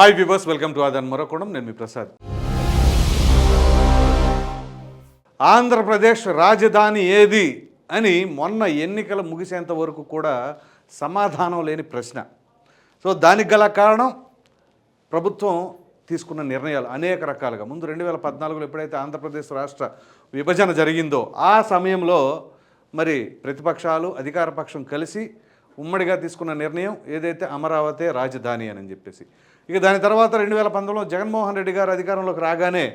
Hi viewers welcome to ఆదాన్ మరొకడం నేను మీ ప్రసాద్. ఆంధ్రప్రదేశ్ రాజధాని ఏది అని మొన్న ఎన్నికలు ముగిసేంత వరకు కూడా సమాధానం లేని ప్రశ్న. సో దానికి గల కారణం ప్రభుత్వం తీసుకున్న నిర్ణయాలు అనేక రకాలుగా. ముందు రెండు వేల పద్నాలుగులో ఎప్పుడైతే ఆంధ్రప్రదేశ్ రాష్ట్ర విభజన జరిగిందో ఆ సమయంలో మరి ప్రతిపక్షాలు అధికార పక్షం కలిసి ఉమ్మడిగా తీసుకున్న నిర్ణయం ఏదైతే అమరావతి రాజధాని అని చెప్పేసి. ఇక దాని తర్వాత రెండు వేల పంతొమ్మిదిలో జగన్మోహన్ రెడ్డి గారు అధికారంలోకి రాగానే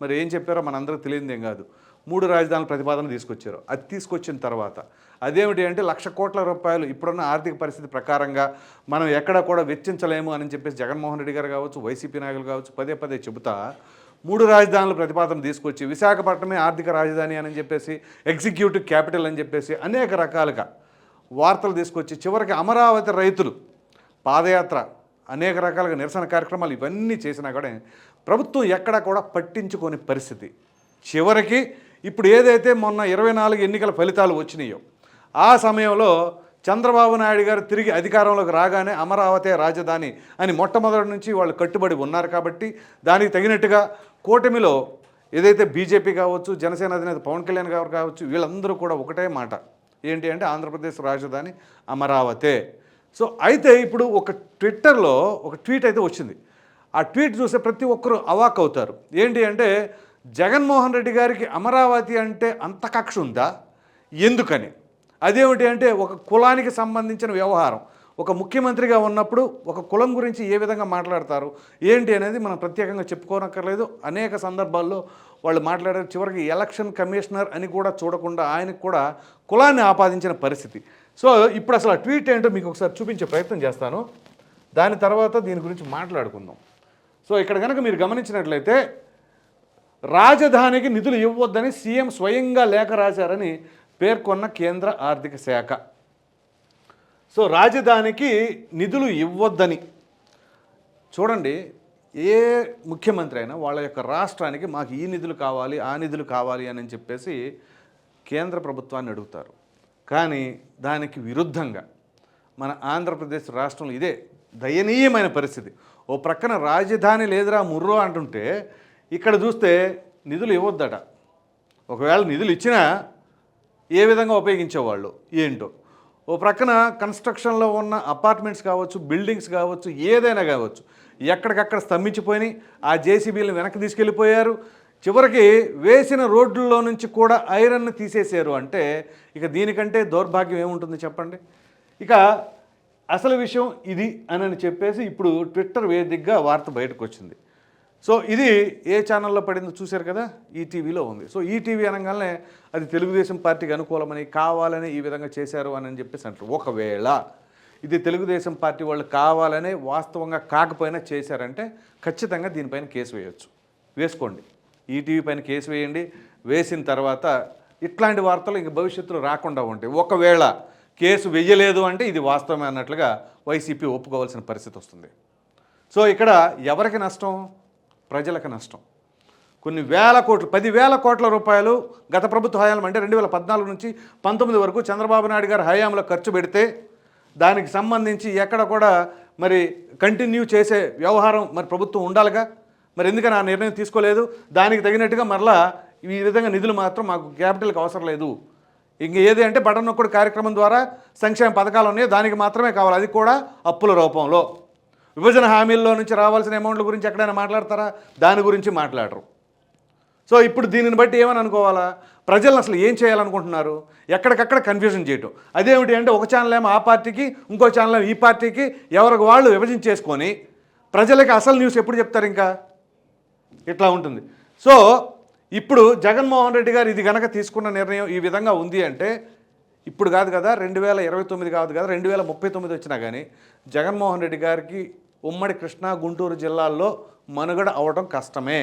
మరి ఏం చెప్పారో మనందరికీ తెలియదు ఏం కాదు. మూడు రాజధానుల ప్రతిపాదన తీసుకొచ్చారు. అది తీసుకొచ్చిన తర్వాత అదేమిటి అంటే లక్ష కోట్ల రూపాయలు ఇప్పుడున్న ఆర్థిక పరిస్థితి ప్రకారంగా మనం ఎక్కడ కూడా వెచ్చించలేము అని చెప్పేసి జగన్మోహన్ రెడ్డి గారు కావచ్చు వైసీపీ నాయకులు కావచ్చు పదే పదే చెబుతా మూడు రాజధానుల ప్రతిపాదన తీసుకొచ్చి విశాఖపట్నమే ఆర్థిక రాజధాని అని చెప్పేసి ఎగ్జిక్యూటివ్ క్యాపిటల్ అని చెప్పేసి అనేక రకాలుగా వార్తలు తీసుకొచ్చి చివరికి అమరావతి రైతులు పాదయాత్ర అనేక రకాలుగా నిరసన కార్యక్రమాలు ఇవన్నీ చేసినా కూడా ప్రభుత్వం ఎక్కడా కూడా పట్టించుకోని పరిస్థితి. చివరికి ఇప్పుడు ఏదైతే మొన్న ఇరవై నాలుగు ఎన్నికల ఫలితాలు వచ్చినాయో ఆ సమయంలో చంద్రబాబు నాయుడు గారు తిరిగి అధికారంలోకి రాగానే అమరావతి రాజధాని అని మొట్టమొదటి నుంచి వాళ్ళు కట్టుబడి ఉన్నారు కాబట్టి దానికి తగినట్టుగా కూటమిలో ఏదైతే బీజేపీ కావచ్చు జనసేన అధినేత పవన్ కళ్యాణ్ గారు కావచ్చు వీళ్ళందరూ కూడా ఒకటే మాట. ఏంటి అంటే ఆంధ్రప్రదేశ్ రాజధాని అమరావతే. సో అయితే ఇప్పుడు ఒక ట్విట్టర్లో ఒక ట్వీట్ అయితే వచ్చింది. ఆ ట్వీట్ చూస్తే ప్రతి ఒక్కరూ అవాక్ అవుతారు. ఏంటి అంటే జగన్మోహన్ రెడ్డి గారికి అమరావతి అంటే అంత కక్ష ఉందా? ఎందుకని? అదేమిటి అంటే ఒక కులానికి సంబంధించిన వ్యవహారం. ఒక ముఖ్యమంత్రిగా ఉన్నప్పుడు ఒక కులం గురించి ఏ విధంగా మాట్లాడతారు? ఏంటి అనేది మనం ప్రత్యేకంగా చెప్పుకోనక్కర్లేదు. అనేక సందర్భాల్లో వాళ్ళు మాట్లాడారు. చివరికి ఎలక్షన్ కమిషనర్ అని కూడా చూడకుండా ఆయనకు కూడా కులాన్ని ఆపాదించిన పరిస్థితి. సో ఇప్పుడు అసలు ఆ ట్వీట్ ఏంటో మీకు ఒకసారి చూపించే ప్రయత్నం చేస్తాను. దాని తర్వాత దీని గురించి మాట్లాడుకుందాం. సో ఇక్కడ కనుక మీరు గమనించినట్లయితే రాజధానికి నిధులు ఇవ్వొద్దని సీఎం స్వయంగా లేఖ రాశారని పేర్కొన్న కేంద్ర ఆర్థిక శాఖ. సో రాజధానికి నిధులు ఇవ్వొద్దని. చూడండి ఏ ముఖ్యమంత్రి అయినా వాళ్ళ యొక్క రాష్ట్రానికి మాకు ఈ నిధులు కావాలి ఆ నిధులు కావాలి అని చెప్పేసి కేంద్ర ప్రభుత్వాన్ని అడుగుతారు. కానీ దానికి విరుద్ధంగా మన ఆంధ్రప్రదేశ్ రాష్ట్రంలో ఇదే దయనీయమైన పరిస్థితి. ఓ ప్రక్కన రాజధాని లేదురా ముర్రో అంటుంటే ఇక్కడ చూస్తే నిధులు ఇవ్వద్దట. ఒకవేళ నిధులు ఇచ్చినా ఏ విధంగా ఉపయోగించేవాళ్ళు? ఏంటో. ఓ ప్రక్కన కన్స్ట్రక్షన్లో ఉన్న అపార్ట్మెంట్స్ కావచ్చు బిల్డింగ్స్ కావచ్చు ఏదైనా కావచ్చు ఎక్కడికక్కడ స్తంభించిపోయినాయి. ఆ జేసీబీలను వెనక్కి తీసుకెళ్ళిపోయారు. చివరికి వేసిన రోడ్లలో నుంచి కూడా ఐరన్ తీసేశారు అంటే ఇక దీనికంటే దౌర్భాగ్యం ఏముంటుంది చెప్పండి? ఇక అసలు విషయం ఇది అని చెప్పేసి ఇప్పుడు ట్విట్టర్ వేదికగా వార్త బయటకు వచ్చింది సో ఇది ఏ ఛానల్లో పడిందో చూశారు కదా? ఈటీవీలో ఉంది. సో ఈటీవీ అనగానే అది తెలుగుదేశం పార్టీకి అనుకూలమని కావాలని ఈ విధంగా చేశారు అని చెప్పేసి అంటారు. ఒకవేళ ఇది తెలుగుదేశం పార్టీ వాళ్ళు కావాలనే వాస్తవంగా కాకపోయినా చేశారంటే ఖచ్చితంగా దీనిపైన కేసు వేయొచ్చు. వేసుకోండి. ఈటీవీ పైన కేసు వేయండి. వేసిన తర్వాత ఇట్లాంటి వార్తలు ఇంక భవిష్యత్తులో రాకుండా ఉంటాయి. ఒకవేళ కేసు వెయ్యలేదు అంటే ఇది వాస్తవమే అన్నట్లుగా వైసీపీ ఒప్పుకోవాల్సిన పరిస్థితి వస్తుంది. సో ఇక్కడ ఎవరికి నష్టం? ప్రజలకు నష్టం. కొన్ని వేల కోట్లు పదివేల కోట్ల రూపాయలు గత ప్రభుత్వ హయాంలో అంటే రెండు వేల పద్నాలుగు నుంచి పంతొమ్మిది వరకు చంద్రబాబు నాయుడు గారు హయాంలో ఖర్చు పెడితే దానికి సంబంధించి ఎక్కడ కూడా మరి కంటిన్యూ చేసే వ్యవహారం మరి ప్రభుత్వం ఉండాలిగా? మరి ఎందుకని ఆ నిర్ణయం తీసుకోలేదు? దానికి తగినట్టుగా మరలా ఈ విధంగా నిధులు మాత్రం మాకు క్యాపిటల్కి అవసరం లేదు. ఇంక ఏది అంటే బటన్ నొక్కడు కార్యక్రమం ద్వారా సంక్షేమ పథకాలు ఉన్నాయి. దానికి మాత్రమే కావాలి. అది కూడా అప్పుల రూపంలో. విభజన హామీల్లో నుంచి రావాల్సిన అమౌంట్ల గురించి ఎక్కడైనా మాట్లాడతారా? దాని గురించి మాట్లాడరు. సో ఇప్పుడు దీనిని బట్టి ఏమని అనుకోవాలా? ప్రజలను అసలు ఏం చేయాలనుకుంటున్నారు? ఎక్కడికక్కడ కన్ఫ్యూజన్ చేయటం. అదేమిటి అంటే ఒక ఛానల్ ఏమో ఆ పార్టీకి ఇంకో ఛానల్ ఏమో ఈ పార్టీకి ఎవరికి వాళ్ళు విభజించేసుకొని ప్రజలకి అసలు న్యూస్ ఎప్పుడు చెప్తారు ఇంకా? ఇట్లా ఉంటుంది. సో ఇప్పుడు జగన్మోహన్ రెడ్డి గారు ఇది కనుక తీసుకున్న నిర్ణయం ఈ విధంగా ఉంది అంటే ఇప్పుడు కాదు కదా రెండు వేల ఇరవై తొమ్మిది కాదు కదా రెండు వేల ముప్పై తొమ్మిది వచ్చినా కానీ జగన్మోహన్ రెడ్డి గారికి ఉమ్మడి కృష్ణా గుంటూరు జిల్లాల్లో మనుగడ అవడం కష్టమే.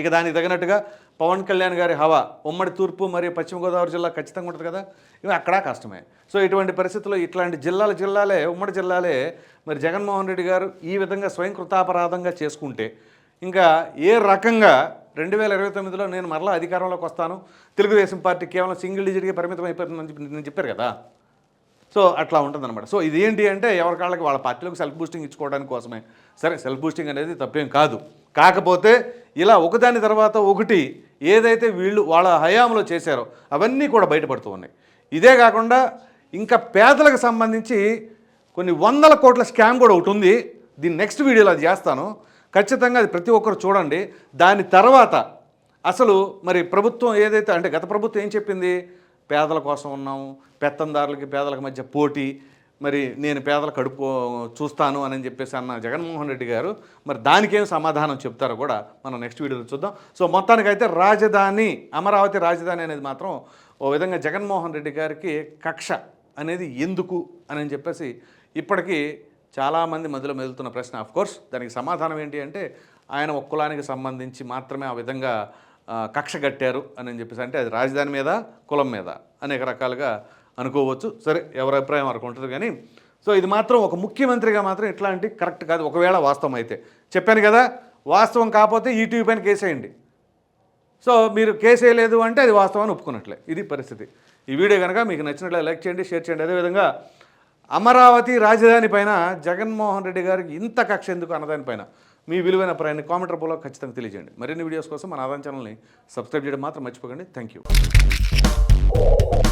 ఇక దానికి తగినట్టుగా పవన్ కళ్యాణ్ గారి హవా ఉమ్మడి తూర్పు మరియు పశ్చిమ గోదావరి జిల్లా ఖచ్చితంగా ఉంటుంది కదా ఇవి అక్కడ కష్టమే. సో ఇటువంటి పరిస్థితుల్లో ఇట్లాంటి జిల్లాల జిల్లాలే ఉమ్మడి జిల్లాలే మరి జగన్మోహన్ రెడ్డి గారు ఈ విధంగా స్వయం కృతాపరాధంగా చేసుకుంటే ఇంకా ఏ రకంగా రెండు వేల ఇరవై తొమ్మిదిలో నేను మరలా అధికారంలోకి వస్తాను? తెలుగుదేశం పార్టీ కేవలం సింగిల్ డిజిట్గా పరిమితం అయిపోతుందని చెప్పి నేను చెప్పారు కదా? సో అట్లా ఉంటుందన్నమాట. సో ఇది ఏంటి అంటే ఎవరికాళ్ళకి వాళ్ళ పార్టీలకు సెల్ఫ్ బూస్టింగ్ ఇచ్చుకోవడానికి కోసమే. సరే సెల్ఫ్ బూస్టింగ్ అనేది తప్పేం కాదు. కాకపోతే ఇలా ఒకదాని తర్వాత ఒకటి ఏదైతే వీళ్ళు వాళ్ళ హయాంలో చేశారో అవన్నీ కూడా బయటపడుతూ ఉన్నాయి. ఇదే కాకుండా ఇంకా పేదలకు సంబంధించి కొన్ని వందల కోట్ల స్కామ్ కూడా ఒకటి ఉంది. దీన్ని నెక్స్ట్ వీడియోలో అది చేస్తాను. ఖచ్చితంగా అది ప్రతి ఒక్కరు చూడండి. దాని తర్వాత అసలు మరి ప్రభుత్వం ఏదైతే అంటే గత ప్రభుత్వం ఏం చెప్పింది? పేదల కోసం ఉన్నాము పెత్తందారులకి పేదలకు మధ్య పోటీ మరి నేను పేదల కడుపు చూస్తాను అని చెప్పేసి అన్న జగన్మోహన్ రెడ్డి గారు మరి దానికేం సమాధానం చెప్తారో కూడా మనం నెక్స్ట్ వీడియోలో చూద్దాం. సో మొత్తానికైతే రాజధాని అమరావతి రాజధాని అనేది మాత్రం ఓ విధంగా జగన్మోహన్ రెడ్డి గారికి కక్ష అనేది ఎందుకు అని చెప్పేసి ఇప్పటికీ చాలామంది మధ్యలో మెదులుతున్న ప్రశ్న ఆఫ్ కోర్స్ దానికి సమాధానం ఏంటి అంటే ఆయన ఒక కులానికి సంబంధించి మాత్రమే ఆ విధంగా కక్ష కట్టారు అని చెప్పేసి. అంటే అది రాజధాని మీద కులం మీద అనేక రకాలుగా అనుకోవచ్చు. సరే ఎవరి అభిప్రాయం వరకు ఉంటుంది కానీ సో ఇది మాత్రం ఒక ముఖ్యమంత్రిగా మాత్రం ఇట్లాంటి కరెక్ట్ కాదు. ఒకవేళ వాస్తవం అయితే. చెప్పాను కదా వాస్తవం కాకపోతే ఈటీవీ పైన కేసేయండి సో మీరు కేసు వేయలేదు అంటే అది వాస్తవాన్ని ఒప్పుకున్నట్లే. ఇది పరిస్థితి. ఈ వీడియో కనుక మీకు నచ్చినట్లే లైక్ చేయండి షేర్ చేయండి. అదేవిధంగా అమరావతి రాజధాని పైన జగన్మోహన్ రెడ్డి గారికి ఇంత కక్ష ఎందుకు అన్నదానిపైన మీ విలువైన ప్రయాణి కామెంట్ రూపంలో ఖచ్చితంగా తెలియజేయండి. మరిన్ని వీడియోస్ కోసం మన ఆదాయం ఛానల్ని సబ్స్క్రైబ్ చేయడం మాత్రం మర్చిపోకండి. Thank you